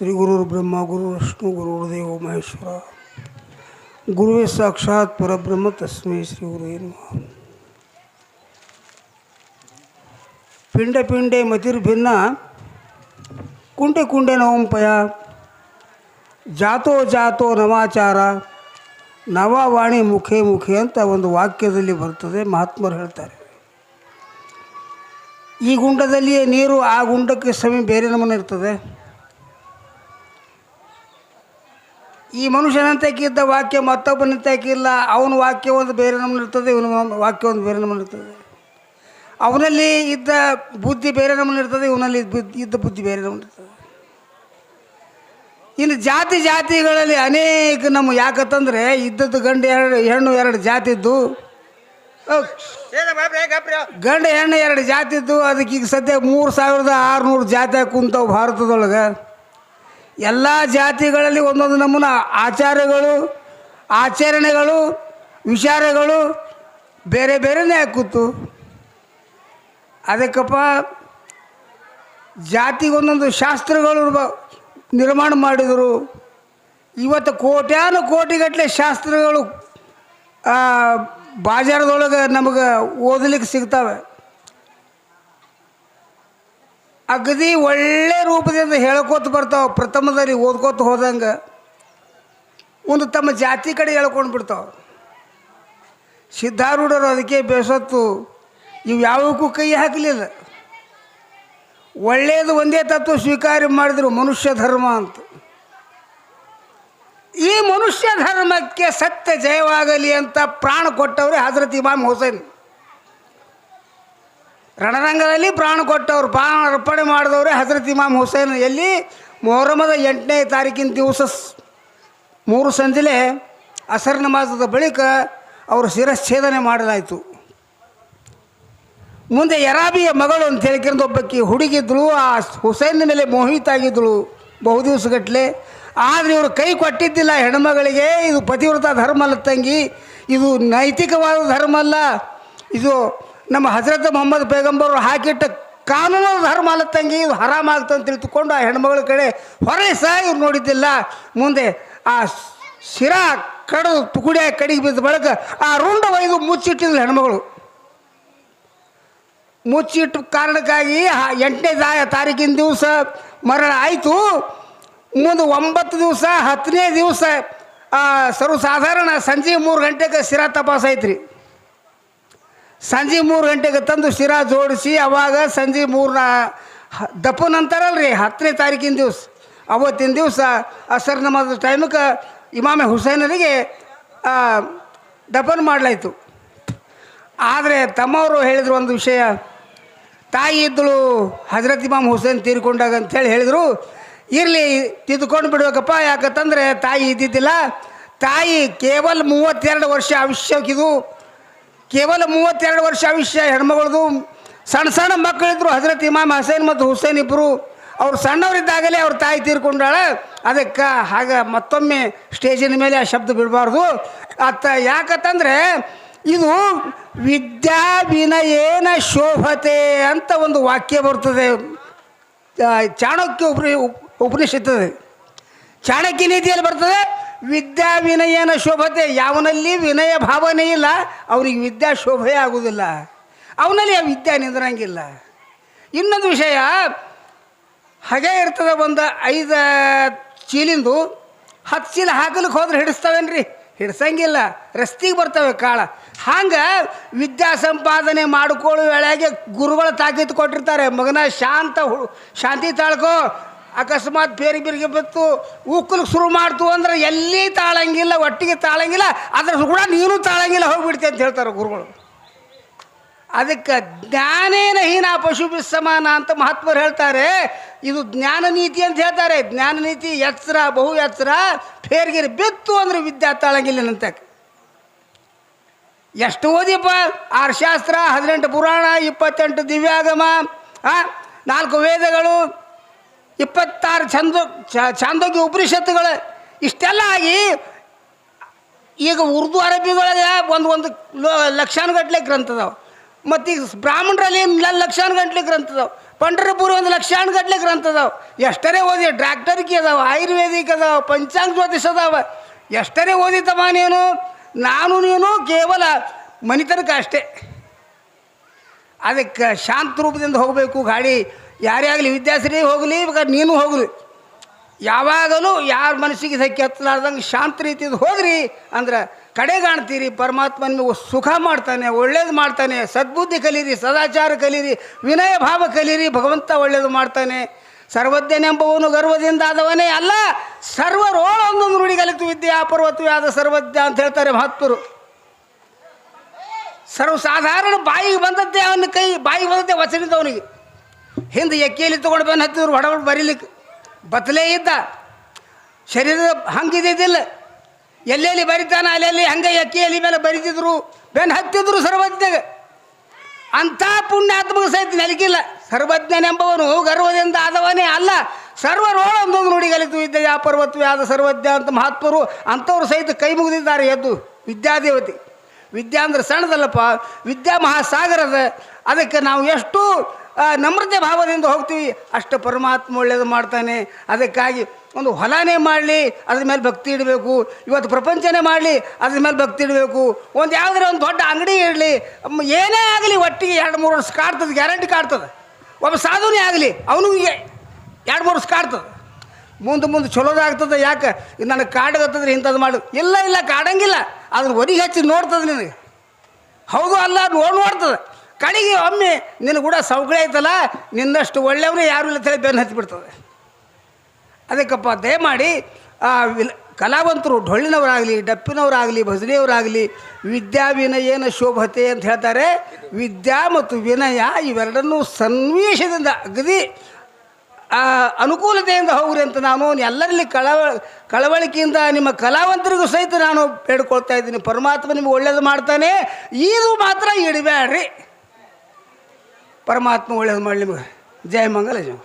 ಶ್ರೀ ಗುರುರ್ ಬ್ರಹ್ಮ, ಗುರು ವಿಷ್ಣು ಗುರುರ್ದೇವ ದೇವ ಮಹೇಶ್ವರ. ಗುರುವೇ ಸಾಕ್ಷಾತ್ ಪರಬ್ರಹ್ಮ, ತಸ್ಮೈ ಶ್ರೀ ಗುರುವೇ ನಮಃ. ಪಿಂಡ ಪಿಂಡೆ ಮತಿರ್ಭಿನ್ನ ಕುಂಟೆ ಕುಂಡೆ ನವಂಪಯ ಜಾತೋ ಜಾತೋ ನವಾಚಾರ, ನವವಾಣಿ ಮುಖೇ ಮುಖೆ ಅಂತ ಒಂದು ವಾಕ್ಯದಲ್ಲಿ ಬರ್ತದೆ, ಮಹಾತ್ಮರು ಹೇಳ್ತಾರೆ. ಈ ಗುಂಡದಲ್ಲಿಯೇ ನೀರು, ಆ ಗುಂಡಕ್ಕೆ ಸಮಯ ಬೇರೆ ನಮನ ಇರ್ತದೆ. ಈ ಮನುಷ್ಯನಂತಕ್ಕಿದ್ದ ವಾಕ್ಯ ಮತ್ತೊಬ್ಬನಂತಕ್ಕಿಲ್ಲ ಅವನ ವಾಕ್ಯ ಒಂದು ಬೇರೆ ನಮ್ಮನ್ನು ಇರ್ತದೆ, ಇವನ ವಾಕ್ಯ ಒಂದು ಬೇರೆ ನಮ್ಮನ್ನು ಇರ್ತದೆ. ಅವನಲ್ಲಿ ಇದ್ದ ಬುದ್ಧಿ ಬೇರೆ ನಮ್ಮನ್ನು ಇರ್ತದೆ, ಇವನಲ್ಲಿ ಇದ್ದ ಬುದ್ಧಿ ಬೇರೆ ನಮ್ಮನ್ನು ಇರ್ತದೆ. ಇನ್ನು ಜಾತಿ ಜಾತಿಗಳಲ್ಲಿ ಅನೇಕ ನಮ್ಮ ಯಾಕಂತಂದರೆ ಇದ್ದದ್ದು ಗಂಡು ಎರಡು, ಹೆಣ್ಣು ಎರಡು ಜಾತಿದ್ದು. ಗಂಡು ಹೆಣ್ಣು ಎರಡು ಜಾತಿದ್ದು, ಅದಕ್ಕೆ ಈಗ ಸದ್ಯ ಮೂರು ಸಾವಿರದ ಆರುನೂರು ಜಾತಿ ಕುಂತವು ಭಾರತದೊಳಗೆ. ಎಲ್ಲ ಜಾತಿಗಳಲ್ಲಿ ಒಂದೊಂದು ನಮೂನ ಆಚಾರಗಳು, ಆಚರಣೆಗಳು, ವಿಚಾರಗಳು ಬೇರೆ ಬೇರೆನೇ ಕೂತು. ಅದಕ್ಕಪ್ಪ ಜಾತಿಗೊಂದೊಂದು ಶಾಸ್ತ್ರಗಳು ನಿರ್ಮಾಣ ಮಾಡಿದರು. ಇವತ್ತು ಕೋಟ್ಯಾನು ಕೋಟಿಗಟ್ಟಲೆ ಶಾಸ್ತ್ರಗಳು ಬಾಜಾರದೊಳಗೆ ನಮಗೆ ಓದಲಿಕ್ಕೆ ಸಿಗ್ತವೆ. ಅಗದಿ ಒಳ್ಳೆ ರೂಪದಿಂದ ಹೇಳ್ಕೋತ ಬರ್ತಾವೆ, ಪ್ರಥಮದಲ್ಲಿ ಓದ್ಕೋತ ಹೋದಂಗೆ. ಒಂದು ತಮ್ಮ ಜಾತಿ ಕಡೆ ಹೇಳ್ಕೊಂಡು ಬಿಡ್ತಾವ. ಸಿದ್ಧಾರೂಢರು ಅದಕ್ಕೆ ಬೇಸತ್ತು, ಇವು ಯಾವಕ್ಕೂ ಕೈ ಹಾಕಲಿಲ್ಲ. ಒಳ್ಳೆಯದು ಒಂದೇ ತತ್ವ ಸ್ವೀಕಾರ ಮಾಡಿದ್ರು ಮನುಷ್ಯ ಧರ್ಮ ಅಂತ. ಈ ಮನುಷ್ಯ ಧರ್ಮಕ್ಕೆ ಸತ್ಯ ಜಯವಾಗಲಿ ಅಂತ ಪ್ರಾಣ ಕೊಟ್ಟವರೇ ಹಜರತ್ ಇಮಾಮ್ ಹುಸೇನ್. ರಣರಂಗದಲ್ಲಿ ಪ್ರಾಣ ಕೊಟ್ಟವ್ರು, ಪ್ರಾಣ ಅರ್ಪಣೆ ಮಾಡಿದವರೇ ಹಜರತ್ ಇಮಾಮ್ ಹುಸೇನ್. ಎಲ್ಲಿ? ಮೊಹರಮದ ಎಂಟನೇ ತಾರೀಕಿನ ದಿವಸ ಮೂರು ಸಂಜೆಲೆ ಅಸರ್ ನಮಾಜದ ಬಳಿಕ ಅವರು ಶಿರಚ್ಛೇದನೆ ಮಾಡಲಾಯಿತು. ಮುಂದೆ ಯರಾಬಿಯ ಮಗಳು ಅಂತ ಹೇಳ್ಕೊಂಡು ಒಬ್ಬಕ್ಕೆ ಹುಡುಗಿದ್ಳು, ಆ ಹುಸೇನ್ ಮೇಲೆ ಮೋಹಿತಾಗಿದ್ದಳು ಬಹು ದಿವಸಗಟ್ಟಲೆ ಆದರೆ ಇವರು ಕೈ ಕೊಟ್ಟಿದ್ದಿಲ್ಲ ಹೆಣ್ಮಗಳಿಗೆ, ಇದು ಪತಿವ್ರತ ಧರ್ಮ ಅಲ್ಲ ತಂಗಿ, ಇದು ನೈತಿಕವಾದ ಧರ್ಮ ಅಲ್ಲ, ಇದು ನಮ್ಮ ಹಜರತ್ ಮೊಹಮ್ಮದ್ ಪೈಗಂಬರು ಹಾಕಿಟ್ಟ ಕಾನೂನು ಧರ್ಮ ಅಲ್ಲ ತಂಗಿ, ಇದು ಹರಾಮ ಆಗ್ತಂತ ತಿಳಿದುಕೊಂಡು ಆ ಹೆಣ್ಮಗಳ ಕಡೆ ಹೊರಗೆ ಸಹ ಇವ್ರು ನೋಡಿದ್ದಿಲ್ಲ. ಮುಂದೆ ಆ ಶಿರಾ ಕಡು ತುಕುಡಿಯಾಗಿ ಕಡಿಗೆ ಬಿದ್ದ ಬಳಕ ಆ ರುಂಡ ಒಯ್ದು ಮುಚ್ಚಿಟ್ಟಿದ್ಲು ಹೆಣ್ಮಗಳು. ಮುಚ್ಚಿಟ್ಟು ಕಾರಣಕ್ಕಾಗಿ ಎಂಟನೇ ತಾರೀಕಿನ ದಿವಸ ಮರಣ ಆಯಿತು. ಮುಂದೆ ಒಂಬತ್ತು ದಿವಸ, ಹತ್ತನೇ ದಿವಸ ಸರ್ವಸಾಧಾರಣ ಸಂಜೆ ಮೂರು ಗಂಟೆಗೆ ಶಿರಾ ತಪಾಸೈತ್ರಿ ಸಂಜೆ ಮೂರು ಗಂಟೆಗೆ ತಂದು ಶಿರಾ ಜೋಡಿಸಿ ಅವಾಗ ಸಂಜೆ ಮೂರು ದಪ್ಪನ ಅಂತಾರಲ್ರಿ ಹತ್ತನೇ ತಾರೀಕಿನ ದಿವಸ. ಅವತ್ತಿನ ದಿವಸ ಅಸರ್ ನಮಾಜ್ ಟೈಮಕ್ಕೆ ಇಮಾಮೆ ಹುಸೇನರಿಗೆ ದಫನ್ ಮಾಡಲಾಯಿತು. ಆದರೆ ತಮ್ಮವರು ಹೇಳಿದ್ರು ಒಂದು ವಿಷಯ. ತಾಯಿ ಇದ್ದಳು ಹಜರತ್ ಇಮಾಮ್ ಹುಸೇನ್ ತೀರ್ಕೊಂಡಾಗ ಅಂತೇಳಿ ಹೇಳಿದರು, ಇರಲಿ ತಿದ್ದುಕೊಂಡು ಬಿಡ್ಬೇಕಪ್ಪ, ಯಾಕಂತಂದರೆ ತಾಯಿ ಇದ್ದಿದ್ದಿಲ್ಲ. ತಾಯಿ ಕೇವಲ ಮೂವತ್ತೆರಡು ವರ್ಷ ಆಯುಷ್ಯಕ್ಕಿದು ಕೇವಲ ಮೂವತ್ತೆರಡು ವರ್ಷ ಆಯುಷ್ಯ ಹೆಣ್ಮಗಳದು, ಸಣ್ಣ ಸಣ್ಣ ಮಕ್ಕಳಿದ್ರು ಹಜರತ್ ಇಮಾಮ್ ಹಸೇನ್ ಮತ್ತು ಹುಸೇನ್ ಇಬ್ಬರು ಅವ್ರು ಸಣ್ಣವರಿದ್ದಾಗಲೇ ಅವ್ರ ತಾಯಿ ತೀರ್ಕೊಂಡಾಳ. ಅದಕ್ಕೆ ಹಾಗೆ ಮತ್ತೊಮ್ಮೆ ಸ್ಟೇಜಿನ ಮೇಲೆ ಆ ಶಬ್ದ ಬಿಡಬಾರ್ದು. ಅತ್ತ ಯಾಕಂತಂದರೆ ಇದು ವಿದ್ಯಾ ವಿನಯೇನ ಶೋಭತೆ ಅಂತ ಒಂದು ವಾಕ್ಯ ಬರ್ತದೆ. ಚಾಣಕ್ಯ ಉಪ ಉಪನಿಷತ್ತದೆ ಚಾಣಕ್ಯ ನೀತಿಯಲ್ಲಿ ಬರ್ತದೆ. ವಿದ್ಯಾ ವಿನಯನ ಶೋಭತೆ, ಯಾವನಲ್ಲಿ ವಿನಯ ಭಾವನೆ ಇಲ್ಲ ಅವ್ರಿಗೆ ವಿದ್ಯಾ ಶೋಭೆ ಆಗುವುದಿಲ್ಲ. ಅವನಲ್ಲಿ ಆ ವಿದ್ಯಾ ನಿಂದ್ರಂಗಿಲ್ಲ. ಇನ್ನೊಂದು ವಿಷಯ, ಹಾಗೆ ಇರ್ತದೆ ಒಂದು ಐದು ಚೀಲಿಂದು ಹತ್ತು ಚೀಲ ಹಾಕಲಿಕ್ಕೆ ಹೋದ್ರೆ ಹಿಡಿಸ್ತಾವೇನ್ರಿ? ಹಿಡ್ಸಂಗಿಲ್ಲ, ರಸ್ತಿಗೆ ಬರ್ತವೆ ಕಾಳ. ಹಂಗೆ ವಿದ್ಯಾ ಸಂಪಾದನೆ ಮಾಡ್ಕೊಳ್ಳೋ ವೇಳೆಗೆ ಗುರುಗಳ ತಾಕೀತು ಕೊಟ್ಟಿರ್ತಾರೆ. ಮಗನ ಶಾಂತ ಶಾಂತಿ ತಾಳ್ಕೋ ಅಕಸ್ಮಾತ್ ಬೇರೆ ಬಿತ್ತು ಉಕ್ಕಲು ಶುರು ಮಾಡ್ತು ಅಂದ್ರೆ ಎಲ್ಲಿ ತಾಳಂಗಿಲ್ಲ, ಒಟ್ಟಿಗೆ ತಾಳಂಗಿಲ್ಲ ಅದ್ರ ಕೂಡ ನೀನು ತಾಳಂಗಿಲ್ಲ, ಹೋಗ್ಬಿಡ್ತಿ ಅಂತ ಹೇಳ್ತಾರೆ ಗುರುಗಳು. ಅದಕ್ಕೆ ಜ್ಞಾನೇನ ಹೀನ ಪಶು ಸಮಾನ ಅಂತ ಮಹಾತ್ಮರು ಹೇಳ್ತಾರೆ. ಇದು ಜ್ಞಾನ ನೀತಿ ಅಂತ ಹೇಳ್ತಾರೆ. ಜ್ಞಾನ ನೀತಿ ಎಚ್ಚರ ಬಹು ಎಚ್ಚರ ಫೇರ್ಗಿರಿ ಬಿತ್ತು ಅಂದ್ರೆ ವಿದ್ಯಾ ತಾಳಂಗಿಲ್ಲನಂತ ಎಷ್ಟು ಓದಿಪ್ಪ? ಆರು ಶಾಸ್ತ್ರ, ಹದಿನೆಂಟು ಪುರಾಣ, ಇಪ್ಪತ್ತೆಂಟು ದಿವ್ಯಾಗಮ ನಾಲ್ಕು ವೇದಗಳು ಇಪ್ಪತ್ತಾರು ಛಂದ ಛಾಂದೋಗ್ಯ ಉಪನಿಷತ್ತುಗಳು ಇಷ್ಟೆಲ್ಲ ಆಗಿ ಈಗ ಉರ್ದು ಅರಬಿಗಳಿಗೆ ಒಂದು ಒಂದು ಲೋ ಲಕ್ಷಾನುಗಟ್ಟಲೆ ಗ್ರಂಥದವು. ಮತ್ತು ಈಗ ಬ್ರಾಹ್ಮಣರಲ್ಲಿ ಲ- ಲಕ್ಷಾನು ಗಂಟ್ಲೆ ಗ್ರಂಥ ಅದಾವ ಪಂಡರಪುರ ಒಂದು ಲಕ್ಷಾನು ಗಂಟ್ಲೆ ಗ್ರಂಥ ಅದಾವ ಎಷ್ಟರೇ ಓದಿ ಡಾಕ್ಟರ್ಗೆ ಅದಾವೆ, ಆಯುರ್ವೇದಿಕ್ ಅದಾವ ಪಂಚಾಂಗ ಜ್ಯೋತಿಷ ಅದಾವೆ. ಎಷ್ಟರೇ ಓದಿತಮ್ಮ ನೀನು, ನಾನು ನೀನು ಕೇವಲ ಮನಿತನಕ ಅಷ್ಟೇ. ಅದಕ್ಕೆ ಶಾಂತ ರೂಪದಿಂದ ಹೋಗಬೇಕು ಗಾಡಿ ಯಾರೇ ಆಗಲಿ ವಿದ್ಯಾಶ್ರೀ ಹೋಗಲಿ ಇವಾಗ ನೀನು ಹೋಗಲಿ. ಯಾವಾಗಲೂ ಯಾರ ಮನಸ್ಸಿಗೆ ಇದು ಹತ್ತಲಾರ್ದಂಗೆ ಶಾಂತ ರೀತಿಯಿಂದ ಹೋಗ್ರಿ ಅಂದ್ರೆ ಕಡೆ ಕಾಣ್ತೀರಿ ಪರಮಾತ್ಮ ನಿಮಗೆ ಸುಖ ಮಾಡ್ತಾನೆ, ಒಳ್ಳೇದು ಮಾಡ್ತಾನೆ, ಸದ್ಬುದ್ಧಿ ಕಲೀರಿ, ಸದಾಚಾರ ಕಲೀರಿ, ವಿನಯ ಭಾವ ಕಲೀರಿ, ಭಗವಂತ ಒಳ್ಳೇದು ಮಾಡ್ತಾನೆ. ಸರ್ವಜ್ಞನೆಂಬವನು ಗರ್ವದಿಂದ ಆದವನೇ ಅಲ್ಲ ಸರ್ವರೋಳ ಒಂದೊಂದು ನುಡಿ ಕಲಿತು ವಿದ್ಯೆ ಅಪರ್ವತ್ವೇ ಆದ ಸರ್ವಜ್ಞ ಅಂತ ಹೇಳ್ತಾರೆ ಮಹತ್ವರು. ಸರ್ವಸಾಧಾರಣ ಬಾಯಿಗೆ ಬಂದದ್ದೇ ಅವನ ಕೈ, ಬಾಯಿಗೆ ಬಂದದ್ದೇ ವಚನದವನಿಗೆ. ಹಿಂದೆ ಎಕ್ಕಿಯಲ್ಲಿ ತೊಗೊಂಡು ಬಂದು ಹತ್ತಿದ್ರು ಹೊಡ ಬರೀಲಿಕ್ಕೆ ಬತ್ತಲೇ ಇದ್ದ. ಶರೀರ ಹಂಗಿದ್ದಿದ್ದಿಲ್ಲ. ಎಲ್ಲೆಲ್ಲಿ ಬರಿತಾನ ಅಲ್ಲೆಲ್ಲಿ ಹಂಗೆ ಎಕ್ಕೆಯಲ್ಲಿ ಮೇಲೆ ಬರಿತಿದ್ರು. ಬೆನ್ನು ಹತ್ತಿದ್ರು ಸರ್ವಜ್ಞಗ. ಅಂಥ ಪುಣ್ಯಾತ್ಮಕ ಸಹಿತ ನೆಲಕಿಲ್ಲ ಸರ್ವಜ್ಞನೆಂಬವನು ಗರ್ವದಿಂದ ಆದವನೇ ಅಲ್ಲ. ಸರ್ವರೋಳ ಒಂದೊಂದು ವಿದ್ಯೆ ಪರ್ವತ್ವೇ ಆದ ಸರ್ವಜ್ಞ ಅಂತ ಮಹಾತ್ಮರು ಅಂಥವ್ರು ಸಹಿತ ಕೈ ಮುಗಿದಿದ್ದಾರೆ ಎದ್ದು. ವಿದ್ಯಾದೇವತೆ. ವಿದ್ಯಾ ಅಂದ್ರೆ ಸಣ್ಣದಲ್ಲಪ್ಪ. ವಿದ್ಯಾ ಮಹಾಸಾಗರದ. ಅದಕ್ಕೆ ನಾವು ಎಷ್ಟು ಆ, ನಮ್ರತೆ ಭಾವದಿಂದ ಹೋಗ್ತೀವಿ. ಅಷ್ಟು ಪರಮಾತ್ಮ ಒಳ್ಳೇದು ಮಾಡ್ತಾನೆ. ಅದಕ್ಕಾಗಿ ಒಂದು ಹೊಲನೇ ಮಾಡಲಿ, ಅದ್ರ ಮೇಲೆ ಭಕ್ತಿ ಇಡಬೇಕು. ಇವತ್ತು ಪ್ರಪಂಚನೇ ಮಾಡಲಿ, ಅದ್ರ ಮೇಲೆ ಭಕ್ತಿ ಇಡಬೇಕು. ಒಂದು ಯಾವುದಾರ ಒಂದು ದೊಡ್ಡ ಅಂಗಡಿ ಇರಲಿ ಏನೇ ಆಗಲಿ ಒಟ್ಟಿಗೆ ಎರಡು ಮೂರು ವರ್ಷ ಕಾಡ್ತದೆ, ಗ್ಯಾರಂಟಿ ಕಾಡ್ತದೆ. ಒಬ್ಬ ಸಾಧುನೇ ಆಗಲಿ ಅವನು ಎರಡು ಮೂರು ವರ್ಷ ಕಾಡ್ತದೆ. ಮುಂದೆ ಮುಂದೆ ಚಲೋದಾಗ್ತದೆ, ಯಾಕೆ? ನನಗೆ ಕಾಡಗತ್ತದ್ರೆ ಇಂಥದ್ದು ಮಾಡು. ಇಲ್ಲ ಇಲ್ಲ, ಕಾಡಂಗಿಲ್ಲ. ಅದನ್ನು ಒರಿಗೆ ಹಚ್ಚಿ ನೋಡ್ತದೆ ನಿನಗೆ. ಹೌದು ಅಲ್ಲ, ನೋಡಿ, ನೋಡ್ತದೆ. ಕಡೆಗೆ ಒಮ್ಮೆ ನಿನ್ನ ಕೂಡ ಸೌಕರ್ಯ ಐತಲ್ಲ ನಿನ್ನಷ್ಟು ಒಳ್ಳೆಯವನು ಯಾರು ಇಲ್ಲ ತಲೆ ಬೆನ್ನು ಹತ್ತಿಬಿಡ್ತದೆ ಅದಕ್ಕಪ್ಪ ದಯಮಾಡಿ ಕಲಾವಂತರು ಡೊಳ್ಳಿನವರಾಗಲಿ, ಡಪ್ಪಿನವರಾಗಲಿ, ಭಜನೆಯವರಾಗಲಿ, ವಿದ್ಯಾ ವಿನಯೇನ ಶೋಭತೆ ಅಂತ ಹೇಳ್ತಾರೆ. ವಿದ್ಯಾ ಮತ್ತು ವಿನಯ ಇವೆರಡನ್ನೂ ಸನ್ನಿವೇಶದಿಂದ ಅಗದಿ ಅನುಕೂಲತೆಯಿಂದ ಹೋಗ್ರಿ ಅಂತ ನಾನು ಎಲ್ಲರಲ್ಲಿ ಕಳವ ಕಳವಳಿಕೆಯಿಂದ ನಿಮ್ಮ ಕಲಾವಂತರಿಗೂ ಸಹಿತ ನಾನು ಬೇಡ್ಕೊಳ್ತಾ ಇದ್ದೀನಿ. ಪರಮಾತ್ಮ ನಿಮಗೆ ಒಳ್ಳೇದು ಮಾಡ್ತಾನೆ. ಇದು ಮಾತ್ರ ಇಡಬೇಡ್ರಿ ಪರಮಾತ್ಮ ಒಳ್ಳೇದು ಮಾಡಲಿ ನಿಮಗೆ ಜಯ ಮಂಗಲ ಜಯ